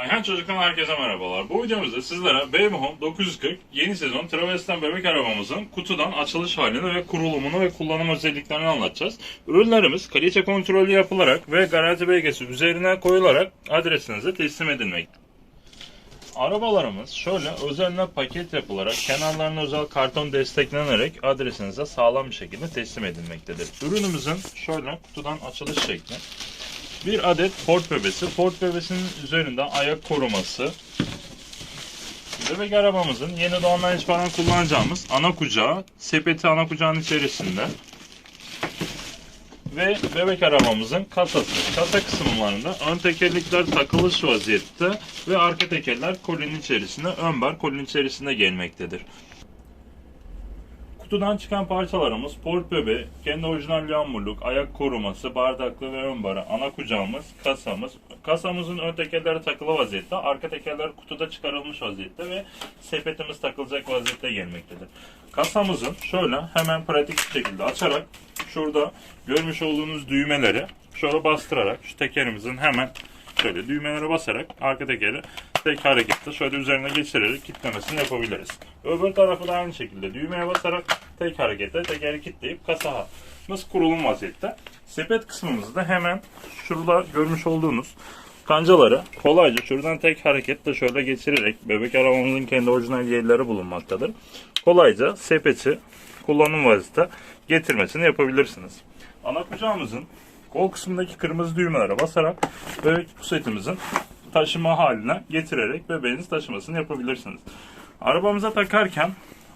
Ayhan Çocuk'tan herkese merhabalar. Bu videomuzda sizlere Baby Home 940 yeni sezon Travestan bebek arabamızın kutudan açılış halini ve kurulumunu ve kullanım özelliklerini anlatacağız. Ürünlerimiz kalite kontrolü yapılarak ve garanti belgesi üzerine koyularak adresinize teslim edilmekte. Arabalarımız şöyle özenle paket yapılarak kenarlarına özel karton desteklenerek adresinize sağlam bir şekilde teslim edilmektedir. Ürünümüzün şöyle kutudan açılış şekli. Bir adet Ford bebesi. Ford bebesinin üzerinde ayak koruması. Bebek arabamızın yeni doğandan itibaren kullanacağımız ana kucağı, sepeti ana kucağın içerisinde. Ve bebek arabamızın kasası. Kasa kısımlarında ön tekerlekler takılış vaziyette ve arka tekerler kolinin içerisinde, ön bar kolinin içerisinde gelmektedir. Kutudan çıkan parçalarımız port bebe, kendi orijinal yağmurluk, ayak koruması, bardaklı ve ön barı, ana kucağımız, kasamız. Kasamızın ön tekerleri takılı vaziyette, arka tekerler kutuda çıkarılmış vaziyette ve sepetimiz takılacak vaziyette gelmektedir. Kasamızın şöyle hemen pratik bir şekilde açarak şurada görmüş olduğunuz düğmeleri şöyle bastırarak şu tekerimizin hemen şöyle düğmelere basarak arka tekeri tek harekette şöyle üzerine geçirerek kitlemesini yapabiliriz. Öbür tarafı da aynı şekilde düğmeye basarak tek harekette tekeri kitleyip kasamız kurulum vaziyette. Sepet kısmımızı da hemen şurada görmüş olduğunuz kancaları kolayca şuradan tek hareketle şöyle geçirerek bebek arabamızın kendi orijinal yerleri bulunmaktadır. Kolayca sepeti kullanım vaziyette getirmesini yapabilirsiniz. Ana kucağımızın kol kısmındaki kırmızı düğmelere basarak bebek pusetimizin taşıma haline getirerek bebeğiniz taşımasını yapabilirsiniz. Arabamıza takarken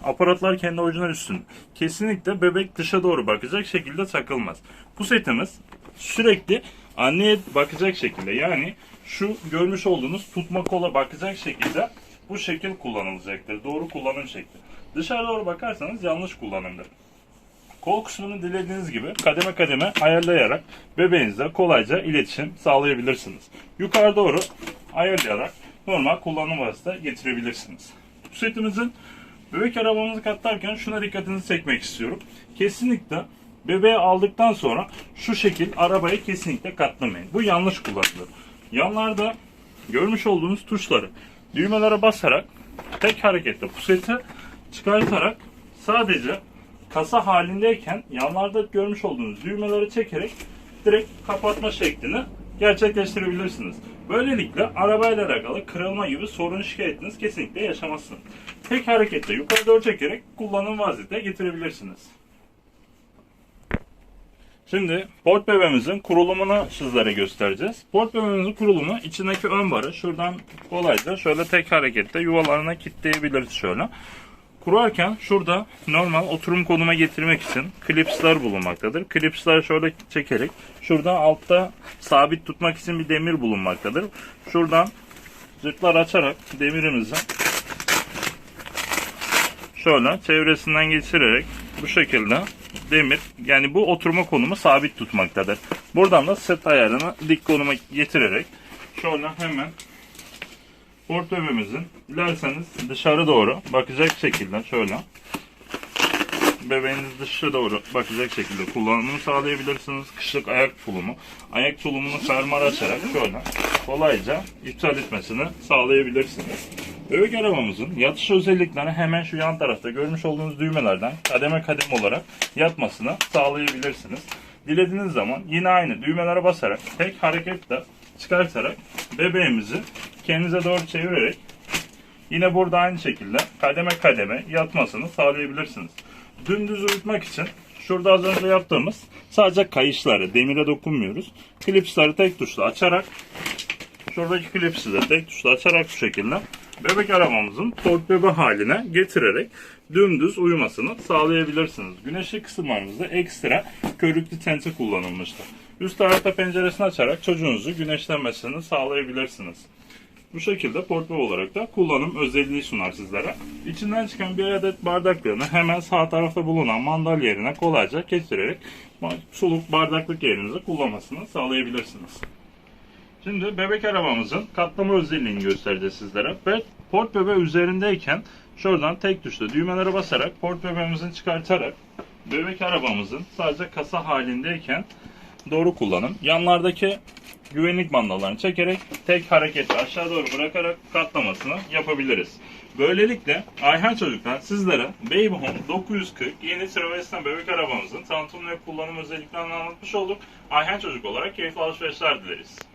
aparatlar kendi orijinal üstünde. Kesinlikle bebek dışa doğru bakacak şekilde takılmaz. Pusetimiz sürekli anneye bakacak şekilde yani şu görmüş olduğunuz tutma kola bakacak şekilde bu şekil kullanılacaktır. Doğru kullanım şekli. Dışarı doğru bakarsanız yanlış kullanımdır. Kol kısmını dilediğiniz gibi kademe kademe ayarlayarak bebeğinizle kolayca iletişim sağlayabilirsiniz. Yukarı doğru ayarlayarak normal kullanım vasıta getirebilirsiniz. Setimizin bebek arabamızı katlarken şuna dikkatinizi çekmek istiyorum. Kesinlikle bebeği aldıktan sonra şu şekil arabayı kesinlikle katlamayın. Bu yanlış kullanılır. Yanlarda görmüş olduğunuz tuşları düğmelere basarak tek harekette puseti çıkartarak sadece kasa halindeyken yanlarda görmüş olduğunuz düğmeleri çekerek direkt kapatma şeklini gerçekleştirebilirsiniz. Böylelikle arabayla alakalı kırılma gibi sorun şikayetiniz kesinlikle yaşamazsınız. Tek hareketle yukarı doğru çekerek kullanım vaziyete getirebilirsiniz. Şimdi port bebeğimizin kurulumunu sizlere göstereceğiz. Port bebeğimizin kurulumu içindeki ön barı şuradan kolayca şöyle tek harekette yuvalarına kilitleyebiliriz şöyle. Kurarken şurada normal oturum konuma getirmek için klipsler bulunmaktadır. Klipsler şöyle çekerek şuradan altta sabit tutmak için bir demir bulunmaktadır. Şuradan zırhlar açarak demirimizi şöyle çevresinden geçirerek bu şekilde demir yani bu oturma konumu sabit tutmaktadır. Buradan da sırt ayarını dik konuma getirerek şöyle hemen port bebeğimizin dilerseniz dışarı doğru bakacak şekilde şöyle bebeğiniz dışarı doğru bakacak şekilde kullanımını sağlayabilirsiniz. Kışlık ayak tulumu. Ayak tulumunu fermuar açarak şöyle kolayca iptal etmesini sağlayabilirsiniz. Bebek arabamızın yatış özelliklerini hemen şu yan tarafta görmüş olduğunuz düğmelerden kademe kademe olarak yatmasını sağlayabilirsiniz. Dilediğiniz zaman yine aynı düğmelere basarak tek hareketle çıkartarak bebeğimizi kendinize doğru çevirerek yine burada aynı şekilde kademe kademe yatmasını sağlayabilirsiniz. Dümdüz uyutmak için şurada az önce yaptığımız sadece kayışları demire dokunmuyoruz. Klipsleri tek tuşla açarak şuradaki klipsi de tek tuşla açarak şu şekilde bebek arabamızın port bebe haline getirerek dümdüz uyumasını sağlayabilirsiniz. Güneşli kısımlarımızda ekstra körüklü tente kullanılmıştır. Üst tarafta penceresini açarak çocuğunuzu güneşlenmesini sağlayabilirsiniz. Bu şekilde portföy olarak da kullanım özelliği sunar sizlere. İçinden çıkan bir adet bardaklarını hemen sağ tarafta bulunan mandal yerine kolayca geçirerek suluk bardaklık yerinizi kullanmasını sağlayabilirsiniz. Şimdi bebek arabamızın katlama özelliğini göstereceğiz sizlere. Ve port bebe üzerindeyken şuradan tek tuşla düğmelere basarak port bebeğimizin çıkartarak bebek arabamızın sadece kasa halindeyken doğru kullanım. Yanlardaki güvenlik mandallarını çekerek tek hareketle aşağı doğru bırakarak katlamasını yapabiliriz. Böylelikle Ayhan Çocuk'tan sizlere Baby Home 940 yeni Travestan bebek arabamızın tanıtım ve kullanım özelliklerini anlatmış olduk. Ayhan Çocuk olarak keyifli alışverişler dileriz.